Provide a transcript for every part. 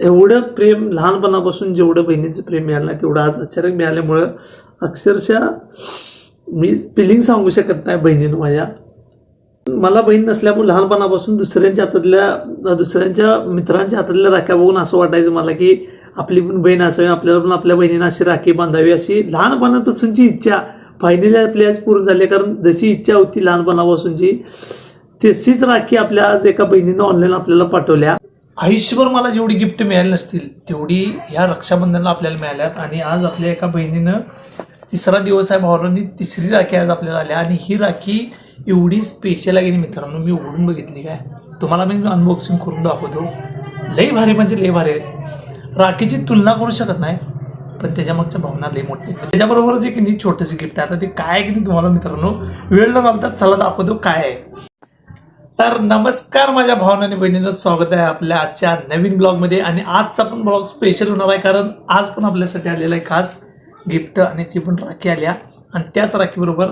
एवढं प्रेम लहानपणापासून जेवढं बहिणीचं प्रेम मिळालं नाही तेवढं आज अचानक मिळाल्यामुळं अक्षरशः मी फिलिंग सांगू शकत नाही बहिणीनं माझ्या. मला बहीण नसल्यामुळे लहानपणापासून दुसऱ्यांच्या हातातल्या दुसऱ्यांच्या मित्रांच्या हातातल्या राख्या बघून असं वाटायचं मला की आपली पण बहीण असावी आपल्याला पण आपल्या बहिणीनं अशी राखी बांधावी अशी लहानपणापासूनची इच्छा. फायनली आपली आज पूर्ण झाली कारण जशी इच्छा होती लहानपणापासूनची तशीच राखी आपल्या आज एका बहिणीनं ऑनलाईन आपल्याला पाठवल्या. आयुष्यभर मला जेवढी गिफ्ट मिळाली नसतील तेवढी ह्या रक्षाबंधनला आपल्याला मिळाल्यात. आणि आज आपल्या एका बहिणीनं तिसरा दिवस आहे भावांनी तिसरी राखी आज आपल्याला आल्या आणि ही राखी एवढी स्पेशल आहे की नाही मित्रांनो मी उघडून बघितली काय? तुम्हाला मी अनबॉक्सिंग करून दाखवतो. लई भारी म्हणजे लई भारी आहे. राखीची तुलना करू शकत नाही पण त्याच्या मागच्या भावना लई मोठी त्याच्याबरोबरच एक नाही छोटंसं गिफ्ट आहे. आता ते काय आहे की नाही तुम्हाला मित्रांनो वेळ न घालतात चला दाखवतो काय आहे. तर नमस्कार माझ्या भावना आणि बहिणीनं स्वागत आहे आपल्या आजच्या नवीन ब्लॉगमध्ये. आणि आजचा पण ब्लॉग स्पेशल होणार आहे कारण आज पण आपल्यासाठी आलेला आहे खास गिफ्ट आणि ती पण राखी आल्या. आणि त्याच राखीबरोबर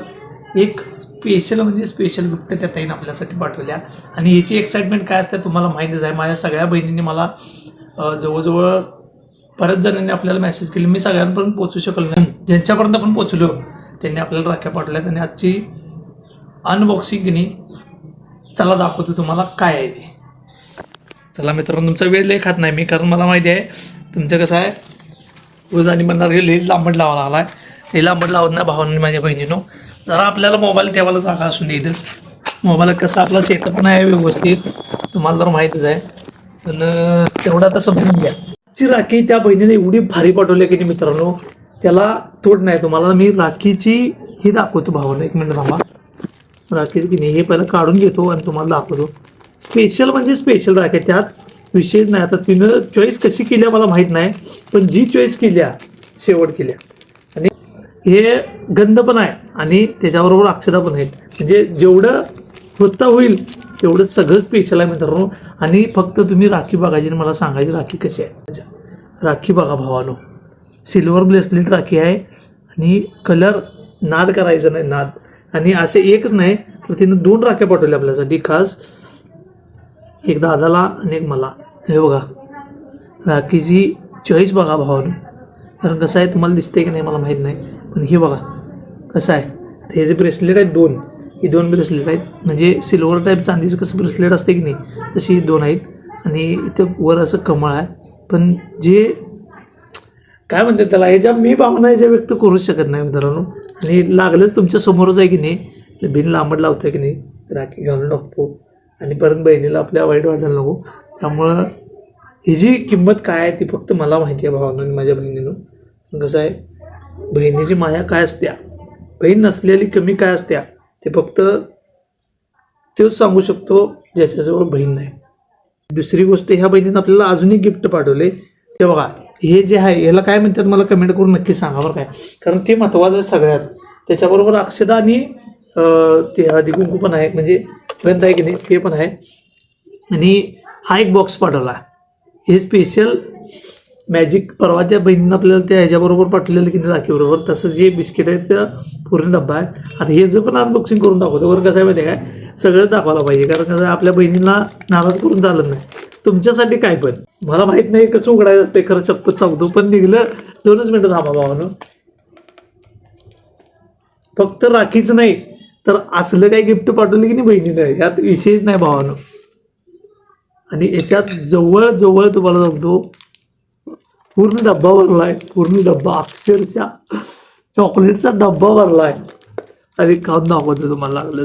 एक स्पेशल म्हणजे स्पेशल गिफ्ट त्या ताईनं आपल्यासाठी पाठवल्या. आणि याची एक्साइटमेंट काय असते तुम्हाला माहितीच आहे. माझ्या सगळ्या बहिणींनी मला जवळजवळ बऱ्याच जणांनी आपल्याला मेसेज केले. मी सगळ्यांपर्यंत पोचू शकलो नाही. ज्यांच्यापर्यंत पण पोचलो त्यांनी आपल्याला राख्या पाठवल्यात. आणि आजची अनबॉक्सिंग नाही चला दाखवतो तुम्हाला काय आहे ते. चला मित्रांनो तुमचा वेळ लय खात नाही मी कारण मला माहिती आहे तुमचं कसं आहे रोज आणि म्हणणार हे लई लांबट लावा लागला आहे लई लांबट लावत नाही भावांनी माझ्या बहिणीनं. जरा आपल्याला मोबाईल ठेवायला जागा असून इथं. मोबाईल कसं आपला सेटअप नाही आहे व्यवस्थित तुम्हाला तर माहीतच आहे. पण तेवढं आता समजून घ्या. ची राखी त्या बहिणीने एवढी भारी पाठवली की मित्रांनो त्याला तोड नाही. तुम्हाला मी राखीची ही दाखवतो भावानं एक मिनिट थांबा. राखेत की नाही हे पहिलं काढून घेतो आणि तुम्हाला दाखवतो. स्पेशल म्हणजे स्पेशल राखी. त्यात विशेष नाही. आता तिनं चॉईस कशी केली मला माहीत नाही पण जी चॉईस केल्या शेवट केल्या. आणि हे गंध पण आहे आणि त्याच्याबरोबर अक्षता पण आहेत. म्हणजे जेवढं होता होईल तेवढं सगळं स्पेशल आहे मित्रांनो. आणि फक्त तुम्ही राखी बघायची आणि मला सांगायची राखी कशी आहे. राखी बघा भावानो. सिल्वर ब्रेसलेट राखी आहे आणि कलर नाद करायचा नाही नाद. आणि असे एकच नाही तर तिनं दोन राख्या पाठवल्या आपल्यासाठी खास. एक दादाला आणि एक मला. हे बघा राखीची चॉईस बघा भावानं. कारण कसं आहे तुम्हाला दिसते की नाही मला माहीत नाही. पण हे बघा कसं आहे हे जे ब्रेसलेट आहेत दोन ही दोन ब्रेसलेट आहेत. म्हणजे सिल्वर टाईप चांदीचं कसं ब्रेसलेट असते की नाही तशी ही दोन आहेत. आणि इथं वर असं कमळ आहे. पण जे काय म्हणतात त्याला ह्याच्या मी भावना ह्याच्या व्यक्त करूच शकत नाही मित्रांनो. आणि लागलंच तुमच्या समोरच आहे की नाही? बिन लांबड लावतोय की नाही? राखी घालून टाकतो. आणि परत बहिणीला आपल्या वाईट वाटायला नको. त्यामुळं ही जी किंमत काय आहे ती फक्त मला माहिती आहे भावानं आणि माझ्या बहिणीनं. कसं आहे बहिणीची माया काय असत्या? बहीण नसलेली कमी काय असत्या? ते फक्त तेच सांगू शकतो ज्याच्याजवळ बहीण नाही. दुसरी गोष्ट ह्या बहिणीनं आपल्याला अजूनही गिफ्ट पाठवले. ते बघा हे जे आहे याला काय म्हणतात मला कमेंट करून नक्की सांगा बरं काय कारण ते महत्त्वाचं आहे सगळ्यात. त्याच्याबरोबर अक्षदा आणि ते हळदी कुंकू पण आहे म्हणजे ग्रंथ आहे की नाही ते पण आहे. आणि हा एक बॉक्स पाठवला. हे स्पेशल मॅजिक परवा त्या बहिणीनं आपल्याला त्या ह्याच्याबरोबर पाठवलेलं की नाही राखीबरोबर तसंच जे बिस्किट आहे त्या पूर्ण डब्बा आहे. आता हे जर पण अनबॉक्सिंग करून दाखवतो बरं कसं आहे माहिती आहे काय? सगळं दाखवायला पाहिजे कारण कसं आपल्या बहिणीला नाराज करून चालत नाही. तुमच्यासाठी काय पण. मला माहीत नाही कसं उघडायचं असते खरं चप्पत सांगतो. पण निघलं. दोनच मिनटं थांबा भावानं. फक्त राखीच नाही तर असलं काही गिफ्ट पाठवलं की नाही बहिणीनं? यात विशेष नाही भावानं. आणि याच्यात जवळ जवळ तुम्हाला सांगतो पूर्ण डब्बा भरलाय. पूर्ण डब्बा अक्षरशः चॉकलेटचा डब्बा भरलाय. अरे खाऊन दाखवतो तुम्हाला लागलं.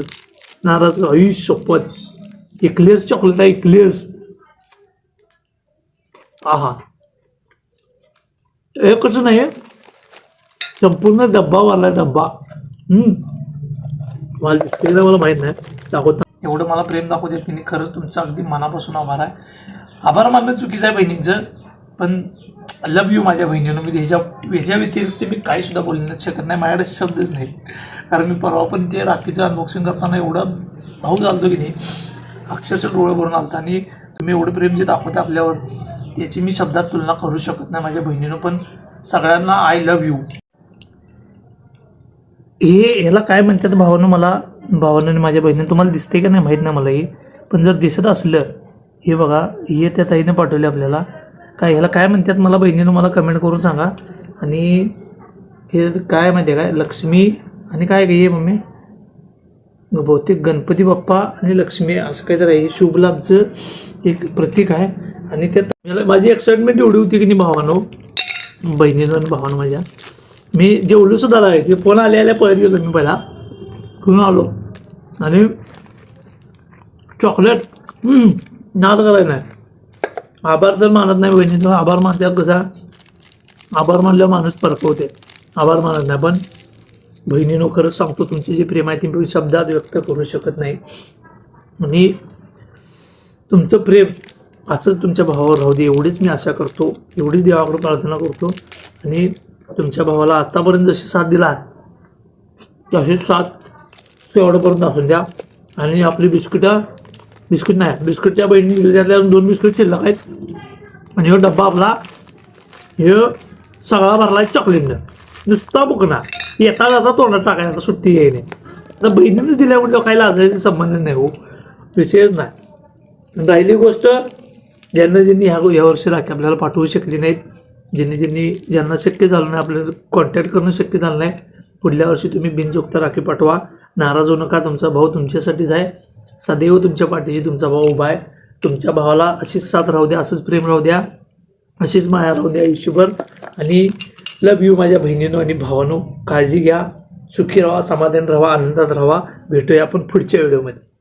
नाराज आयुष्य आई शपथ इक्लियर्स चॉकलेट आहे इक्लिअर्स आहा. एकच नाही संपूर्ण डब्बा भरलाय डब्बा. हम्म. मला दिसते मला माहीत नाही. दाखवता एवढं मला प्रेम दाखवते की तिने खरंच तुमचं अगदी मनापासून आभार आहे. आभार मानणं चुकीचं आहे बहिणींचं पण लव यू माझ्या बहिणीनं. मी ह्याच्या ह्याच्या व्यतिरिक्त मी काही सुद्धा बोलण्यात शकत नाही. माझ्याकडे शब्दच नाही. कारण मी परवा पण ते राखीचं अनबॉक्सिंग करताना एवढं भाऊ झालतो की नाही. अक्षरशः डोळे भरून आलता. आणि तुम्ही एवढं प्रेम जे दाखवता आपल्यावर त्याची मी शब्दात तुलना करू शकत नाही माझ्या बहिणीनं पण सगळ्यांना आय लव्ह यू हे ह्याला काय म्हणतात भावानं मला? भावानं आणि माझ्या बहिणीनं तुम्हाला दिसते का नाही? माहीत नाही मला हे. पण जर दिसत असलं हे बघा हे त्या ताईने पाठवले आपल्याला. काय ह्याला काय म्हणतात मला बहिणीनं? मला कमेंट करून सांगा. आणि हे काय माहिती आहे काय? लक्ष्मी आणि काय घे मम्मी? बहुतेक गणपती बाप्पा आणि लक्ष्मी असं काहीतरी आहे. शुभ लाभचं एक प्रतीक आहे. आणि त्यात मला माझी एक्साइटमेंट एवढी होती की नाही भावानो? बहिणीनं आणि भावानं माझ्या. मी जेवढं सुद्धा आहे ते फोन आले आल्या पळत गेलो मी पहिला. घेऊन आलो. आणि चॉकलेट नाद करायला नाही. आभार तर मानत नाही बहिणीनं. आभार मानतात कसा? आभार मानल्यावर माणूस परकवते आभार मानत नाही. पण बहिणीनं खरंच सांगतो तुमचे जे प्रेम आहे ते मी शब्दात व्यक्त करू शकत नाही. आणि तुमचं प्रेम असंच तुमच्या भावावर राहू दे एवढीच मी आशा करतो एवढीच देवाकडे प्रार्थना करतो. आणि तुमच्या भावाला आत्तापर्यंत जशी साथ दिला तशीच साथ तेवढ्यापर्यंत असून द्या. आणि आपली बिस्किटं बिस्किट नाही बिस्किटच्या बहिणी दिली दोन बिस्किट शिल्लक आहेत. आणि हा डब्बा आपला हे सगळा भरला आहे चॉकलेटनं नुसता बुकणार येता जाता तोंडात टाकायचा आता सुट्टी यायने आता बहिणीनेच दिल्या म्हटलं काही लाजायचा संबंध नाही हो. विषयच नाही. राहिली गोष्ट ज्यांना ज्यांनी ह्या ह्या वर्षी राखी आपल्याला पाठवू शकली नाहीत ज्यांनी ज्यांनी ज्यांना शक्य झालं नाही आपल्याला कॉन्टॅक्ट करणं शक्य झालं नाही पुढल्या वर्षी तुम्ही बिनचुकता राखी पाठवा. नाराज होऊ नका तुमचा भाऊ तुमच्यासाठीच आहे. सदैव तुमच्या पाठीशी तुमचा भाऊ उभा आहे. तुमच्या भावाला अशीच साथ राहू द्या असंच प्रेम राहू द्या अशीच माया राहू द्या आयुष्यभर. आणि लव यू माझ्या बहिणीनो आणि भावानो. काळजी घ्या सुखी राहा समाधान राहा आनंदात राहा. भेटूया आपण पुढच्या व्हिडिओमध्ये.